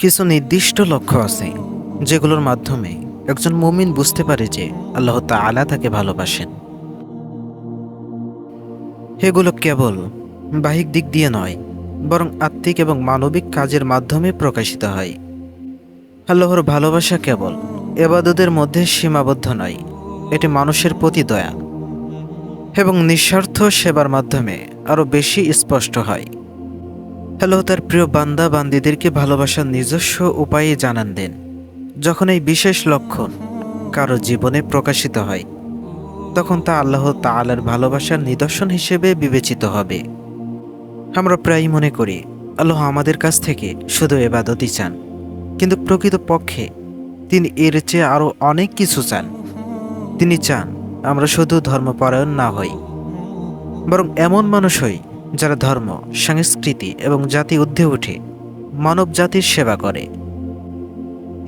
কিছু নির্দিষ্ট লক্ষ্য আছে, যেগুলোর মাধ্যমে একজন মুমিন বুঝতে পারে যে আল্লাহ তাআলা তাকে ভালোবাসেন। এগুলো কেবল বাহিক দিক দিয়ে নয়, বরং আত্মিক এবং মানবিক কাজের মাধ্যমে প্রকাশিত হয়। আল্লাহর ভালোবাসা কেবল এবাদতের মধ্যে সীমাবদ্ধ নয়, এটি মানুষের প্রতি দয়া। এবং নিঃস্বার্থ সেবার মাধ্যমে আরও বেশি স্পষ্ট হয়। আল্লাহ তার প্রিয় বান্দা বান্দিদেরকে ভালোবাসার নিজস্ব উপায়ে জানান দেন, যখন এই বিশেষ লক্ষণ কারও জীবনে প্রকাশিত হয়, তখন তা আল্লাহ তাআলার ভালোবাসার নিদর্শন হিসেবে বিবেচিত হবে। আমরা প্রায়ই মনে করি, আল্লাহ আমাদের কাছ থেকে শুধু এবাদতই চান, কিন্তু প্রকৃত পক্ষে তিনি এর চেয়ে আরও অনেক কিছু চান। তিনি চান আমরা শুধু ধর্মপরায়ণ না হই, বরং এমন মানুষ হই যারা ধর্ম, সংস্কৃতি এবং জাতি ঊর্ধ্বে উঠে মানব জাতির সেবা করে।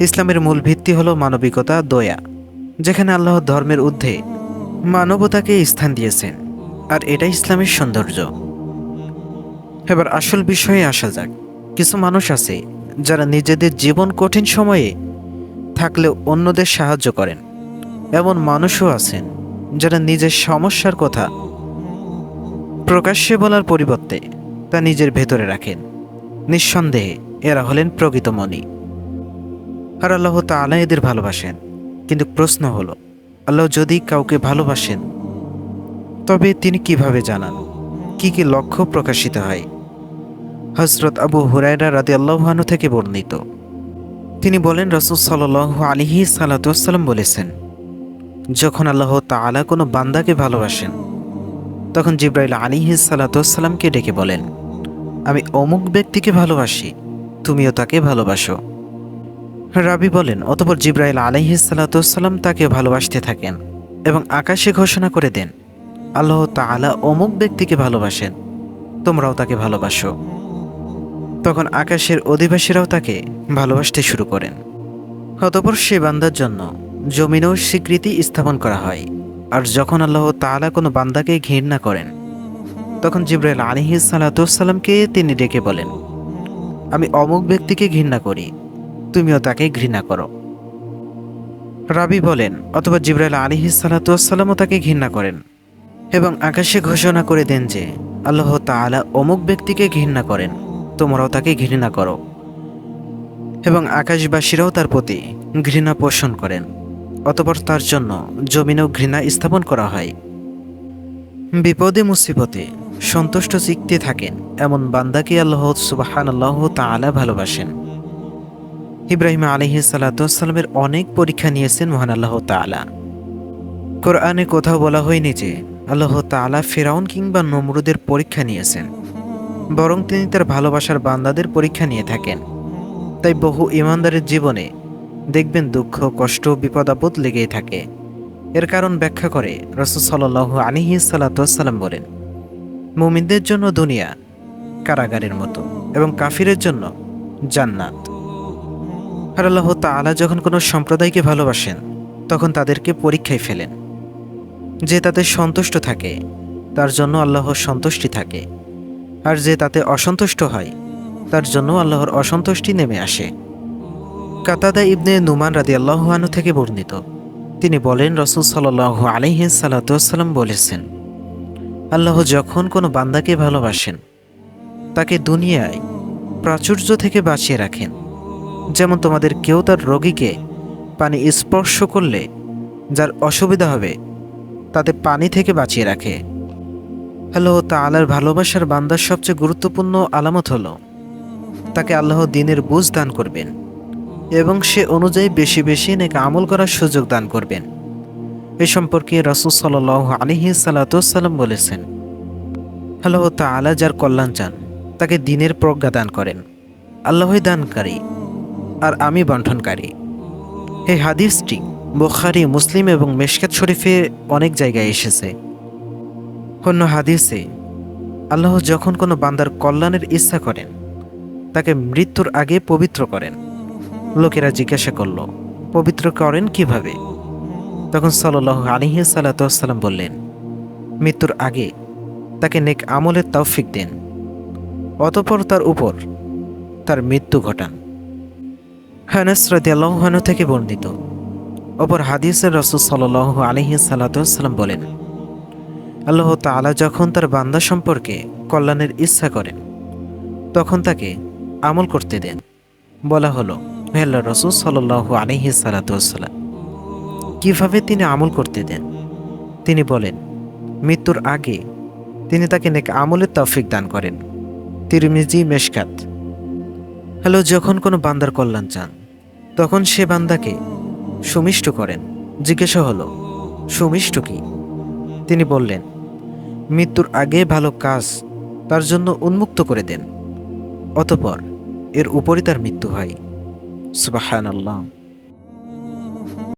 ইসলামের মূল ভিত্তি হলো মানবিকতা, দয়া, যেখানে আল্লাহ ধর্মের ঊর্ধ্বে মানবতাকে স্থান দিয়েছেন, আর এটা ইসলামের সৌন্দর্য। এবার আসল বিষয়ে আসা যাক। কিছু মানুষ আছে যারা নিজেদের জীবন কঠিন সময়ে থাকলেও অন্যদের সাহায্য করেন। এমন মানুষও আছেন যারা নিজের সমস্যার কথা প্রকাশ্যে বলার পরিবর্তে তা নিজের ভেতরে রাখেন। নিঃসন্দেহে এরা হলেন প্রকৃত মনি। আর আল্লাহ তাআলা এদের ভালোবাসেন। কিন্তু প্রশ্ন হলো, আল্লাহ যদি কাউকে ভালোবাসেন, তবে তিনি কীভাবে জানান? কি কি লক্ষ্য প্রকাশিত হয়? হজরত আবু হুরায়রা রাদি আল্লাহানু থেকে বর্ণিত। তিনি বলেন, রসুল সাল আলিহি সালাতাম বলেছেন, যখন আল্লাহ তাআলা কোনো বান্দাকে ভালোবাসেন তখন জিব্রাইল আলিহি সালাতামকে ডেকে বলেন, আমি অমুক ব্যক্তিকে ভালোবাসি, তুমিও তাকে ভালোবাসো। রাবি বলেন, অতপর জিব্রাইল আলাইহি সালাতাম তাকে ভালোবাসতে থাকেন এবং আকাশে ঘোষণা করে দেন, আল্লাহ তাআলা অমুক ব্যক্তিকে ভালোবাসেন, তোমরাও তাকে ভালোবাসো। তখন আকাশের অধিবাসীরাও তাকে ভালোবাসতে শুরু করেন। অতপর সে বান্দার জন্য জমিনেও স্বীকৃতি স্থাপন করা হয়। আর যখন আল্লাহ তাআলা কোনো বান্দাকে ঘৃণা করেন, তখন জিব্রাইল আলিহি সালাতামকে তিনি ডেকে বলেন, আমি অমুক ব্যক্তিকে ঘৃণা করি, তুমিও তাকে ঘৃণা করো। রাবি বলেন, অথবা জিব্রাইল আলিহি সালাতামও তাকে ঘৃণা করেন এবং আকাশে ঘোষণা করে দেন যে, আল্লাহ তাআলা অমুক ব্যক্তিকে ঘৃণা করেন, তোমরাও তাকে ঘৃণা করো এবং আকাশবাসীরাও তার প্রতি ঘৃণা পোষণ করেন। অতপর তার জন্য জমিনেও ঘৃণা স্থাপন করা হয়। বিপদে মুসিবতে সন্তুষ্ট চিত্তে থাকেন এমন বান্দাকে আল্লাহ সুবাহান আল্লাহ তাআলা ভালোবাসেন। ইব্রাহিম আলহি সালাতামের অনেক পরীক্ষা নিয়েছেন মহান আল্লাহ তাআলা। কোরআনে কোথাও বলা হয়নি যে আল্লাহ তাআলা ফেরাউন কিংবা নমরুদের পরীক্ষা নিয়েছেন, বরং তিনি তার ভালোবাসার বান্দাদের পরীক্ষা নিয়ে থাকেন। তাই বহু ইমানদারের জীবনে দেখবেন দুঃখ, কষ্ট, বিপদ, আপদ লেগেই থাকে। এর কারণ ব্যাখ্যা করে রসুল সাল্লাহ আলিহি বলেন, মুমিনদের জন্য দুনিয়া কারাগারের মতো এবং কাফিরের জন্য জান্নাত। আল্লাহ তাআলা যখন কোনো সম্প্রদায়কে ভালোবাসেন, তখন তাদেরকে পরীক্ষায় ফেলেন। যে তাতে সন্তুষ্ট থাকে, তার জন্য আল্লাহর সন্তুষ্টি থাকে। আর যে তাতে অসন্তুষ্ট হয়, তার জন্য আল্লাহর অসন্তুষ্টি নেমে আসে। কাতাদা ইবনে নুমান রাদি আল্লাহানু থেকে বর্ণিত। তিনি বলেন, রসুল সাল্লাহ আলহি সাল্লাতাম বলেছেন, আল্লাহ যখন কোনো বান্দাকে ভালোবাসেন, তাকে দুনিয়ায় প্রাচুর্য থেকে বাঁচিয়ে রাখেন। যেমন তোমাদের কেউ তার রোগীকে পানি স্পর্শ করলে, যার অসুবিধা হবে, তাতে পানি থেকে বাঁচিয়ে রাখে। হ্যালো তাআলার ভালোবাসার বান্দার সবচেয়ে গুরুত্বপূর্ণ আলামত হলো, তাকে আল্লাহ দিনের বুঝ দান করবেন। এবং সে অনুযায়ী বেশি বেশি নেক আমল করার সুযোগ দান করবেন। এ সম্পর্কে রাসুল সাল আলিহি সাল্লাতাম বলেছেন, আল্লাহ তাআলা যার কল্যাণ চান, তাকে দিনের প্রজ্ঞা দান করেন। আল্লাহই দানকারী আর আমি বন্টনকারী এই হাদিসটি বুখারি, মুসলিম এবং মেশকাত শরীফে অনেক জায়গায় এসেছে। অন্য হাদিসে, আল্লাহ যখন কোনো বান্দার কল্যাণের ইচ্ছা করেন, তাকে মৃত্যুর আগে পবিত্র করেন। লোকেরা জিজ্ঞাসা করল, পবিত্র করেন কীভাবে? তখন সাল্লাহ আলিহি সাল্লাতাম বললেন, মৃত্যুর আগে তাকে নেক আমলের তৌফিক দেন, অতপর তার উপর তার মৃত্যু ঘটান। হানাস রাদিয়াল্লাহু থেকে বর্ণিত। অপর হাদিসের রসুল সাল্লাহ আলহি সাল্লাম বলেন, আল্লাহ তাআলা যখন তার বান্দা সম্পর্কে কল্যাণের ইচ্ছা করেন, তখন তাকে আমল করতে দেন। বলা হলো আল্লাহ রসুল সাল্লাহ আলহি সাল্লাম কীভাবে তিনি আমল করতে দেন? তিনি বলেন, মৃত্যুর আগে তিনি তাকে নেক আমলের তৌফিক দান করেন। তিরমিজি মেশকাত, হ্যালো, যখন কোনো বান্দার কল্যাণ চান, তখন সে বান্দাকে সুমিষ্ট করেন। জিজ্ঞাসা হলো, সুমিষ্ট কি? তিনি বললেন, মৃত্যুর আগে ভালো কাজ তার জন্য উন্মুক্ত করে দেন, অতপর এর উপরই তার মৃত্যু হয়। সুবাহান আল্লাহ